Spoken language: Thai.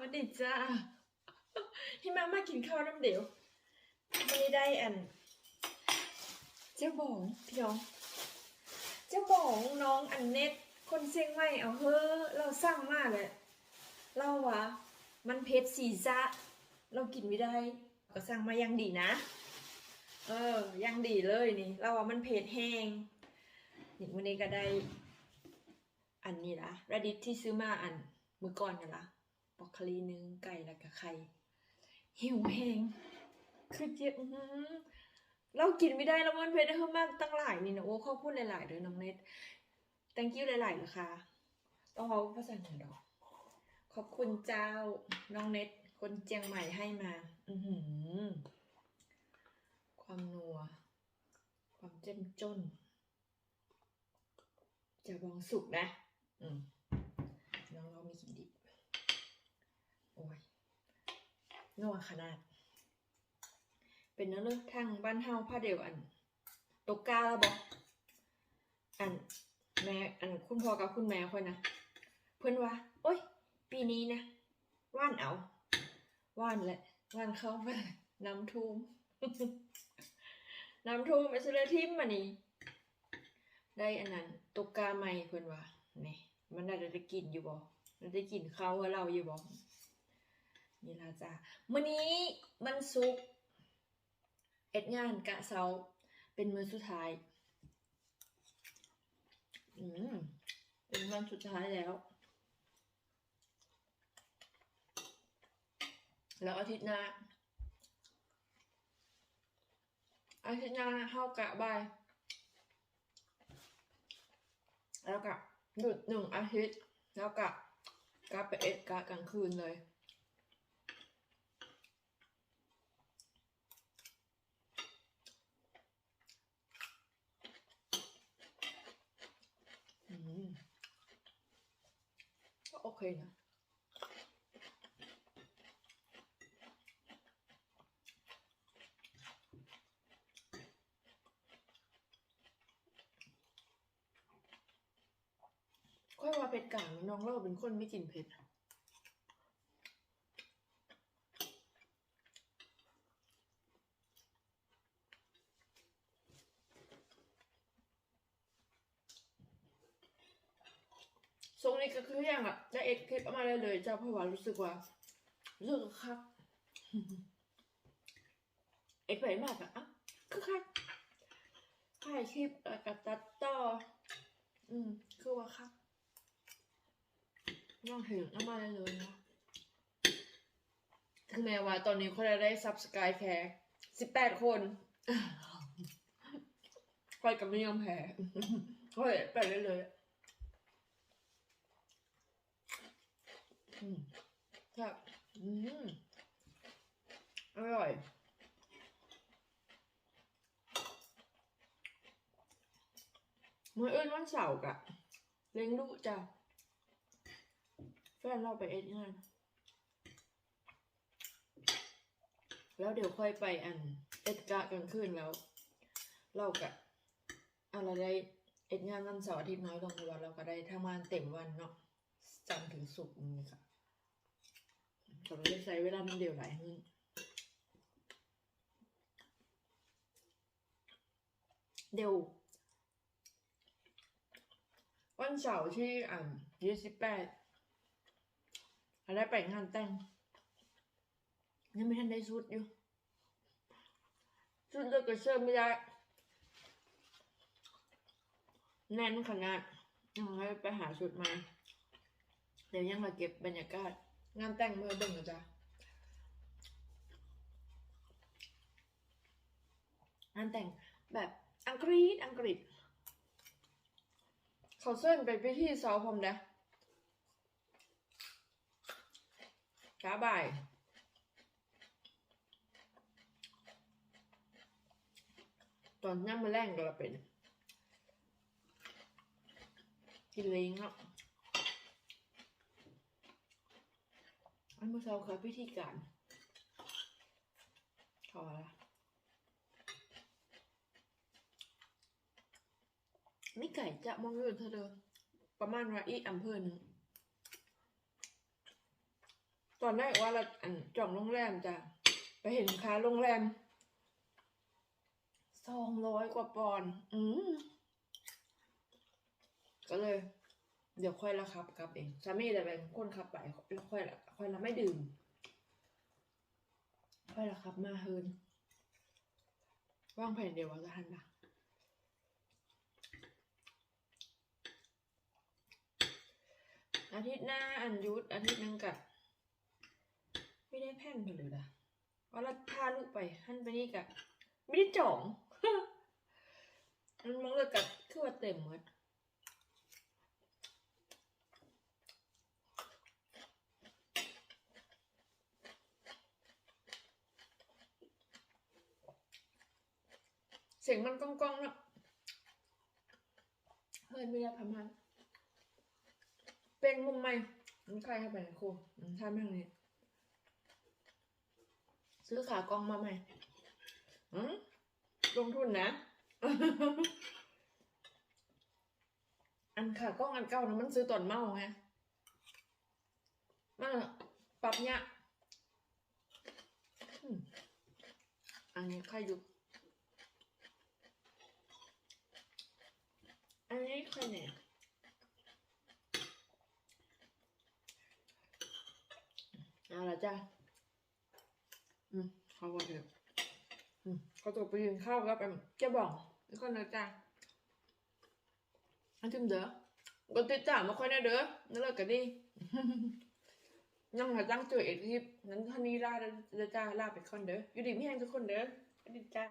มาดิจ้าที่มามากินข้าวน้ำเดียววันนี้ได้อัน เจ้าบองพี่น้อง เจ้าบองน้องอันเน็ตคนเชียงใหม่เอาเฮ้อเราสร้างมากเลยเราวะมันเผ็ดสีจ้าเรากินไม่ได้ ก็สั่งมายังดีนะ เออ ยังดีเลยนี่ เราว่ามันเผ็ดแห้ง นี่วันนี้ก็ได้ อันนี้ละระดิษที่ซื้อมาอันมือก่อนกันละ บอกคลีนึงไก่แล้วก็ไข่หิวแหงคือเจ็บเรากินไม่ได้แล้วมันเผ็ดเพิ่มมากตั้งหลายนี่นะโอ้ขอบคุณหลายๆเลยน้องเน็ต thank you หลายๆนะคะต้องเอาภาษาเหนือดอก ขอบคุณเจ้าน้องเน็ต คนเจียงใหม่ให้มา อือหือ ความนัว ความเจ้มจน จะบองสุกนะ อืมน้องเรามีกินดิบ โอ้ย นัวขนาด เป็นเนื้อเลือกทางบ้านเฮาผ้าเดียวอันตกกาแล้วบอกอันแม่อันคุณพ่อกับคุณแม่ค่อยนะเพื่อนว่า โอ้ย ปีนี้นะว่านเอาว่านแหละว่านเข้าไปน้ำท่มน้ำท่มไปซื้อเลยทิมมานี่ได้อันนั้นตกกาใหม่เพื่อนว่านี่มันน่าจะกินอยู่บ่มันได้กินข้าวกับเราอยู่บ่ นี่ละจ้ามื้อนี้มันสุกเอ็ดงานกะเซาเป็นมื้อสุดท้าย อืมเป็นวันสุดท้ายแล้ว แล้วอาทิตย์หน้าอาทิตย์หน้าเข้ากะบายแล้วก็หยุดหนึ่งอาทิตย์ แล้วก็กลับไปเอ็ดกะกลางคืนเลย อืม โอเคนะค่อยว่าเผ็ดกลางน้องเราเป็นคนไม่กินเผ็ดอะทรง นี้ก็คืออย่างอะจะเอ็ดคลิปออกมาเลยเลยๆจ้าเพราะว่ารู้สึกว่ารู้สึกคักเอ็ดไปมากอะอะคือคักถ่ายคลิปแล้วก็ตัดต่อ อืม คือว่าคักน้องเห็นเอามาเลยเลยนะถึงแม้ว่าตอนนี้เขาจะได้ซับสกายแค่สิบแปดคนคอยกับไม่ยอมแพ้คอยไปเลยเลยๆ อืมครับอืมอร่อยเมื่อเอิ้นวันเสาร์กะเลี้ยงลูกจ้ะแฟนเราไปเอ็ดงาน แล้วเดี๋ยวค่อยไปอันเอ็ดกะกลางคืนแล้ว เรากะอะไรได้เอ็ดงานวันเสาร์อาทิตย์น้อยลงวันเราก็ได้ทำงานเต็มวันเนาะจันทร์ถึงศุกร์นี่ค่ะ ก็ไม่ได้ใช้เวลามันเดียวหลายมื้อเดี๋ยว วันเสาร์ที่อ่ายี่สิบแปดอะไรไปงานแต่งยังไม่ทันได้ชุดอยู่ชุดเลือกกระเชื่อไม่ได้ แน่นขนาดยังให้ไปหาชุดมา เดี๋ยวยังมาเก็บบรรยากาศ งานแต่งเมื่อเบิ่งนะจ๊ะงานแต่งแบบอังกฤษอังกฤษ เขาเส้นไปพิธีเสาผมนะช้าบ่ายตอนย่ำมาแรงก็ละเป็น กินเล้งเนาะ อันเมื่อเช้าคือพิธีการขอละไม่ไก่จะมองอยู่เธอเดิมประมาณว่าอีอำเภอหนึ่งตอนแรกว่าเราอจองโรงแรมจ้ะไปเห็นค่าโรงแรมสองร้อยกว่าปอนด์อืมก็เลย เดี๋ยวค่อยละครับกลับเองสามีแต่เป็นคนขับไปแล้วค่อยละค่อยละไม่ดื่ม ค่อยละครับมาเฮินว่างแผนเดียวว่าจะทันปะอาทิตย์หน้าอันยุทธอาทิตย์นึงกับไม่ได้แพ่นไปเลยนะว่าเราพาลูกไปหันไปนี่กับไม่ได้จองมันมองเลยกับคือว่าเต็มหมด สียงมันก้องๆนะเฮ้ยไม่ได้ทำมันเป็นมุมใหม่มันใครเข้าไปนะครูทำแบบนี้ ซื้อขากล้องมาใหม่ลงทุนนะ อันขากล้องอันเก่านะมันซื้อตอนเมาไงมันปรับเนี่ยอันนี้ใครอยู่ อันนี้ใครเนี่ยเอาละจ้าอืมเขาบอกเถอะอืมเขาตัวไปยืนข้าวก็ไปแกบอกแล้วก็นะจ้าอันถึงเด้อก็ติดตามมาค่อยนะเด้อนั่นแหละก็ดียังหาตั้งตัวเอกที่นั้นท่านี้ลาเด้อจ้าลาไปคนเด้ออยู่ดีไม่แห้งทุกคนเด้อสวัสดีจ้า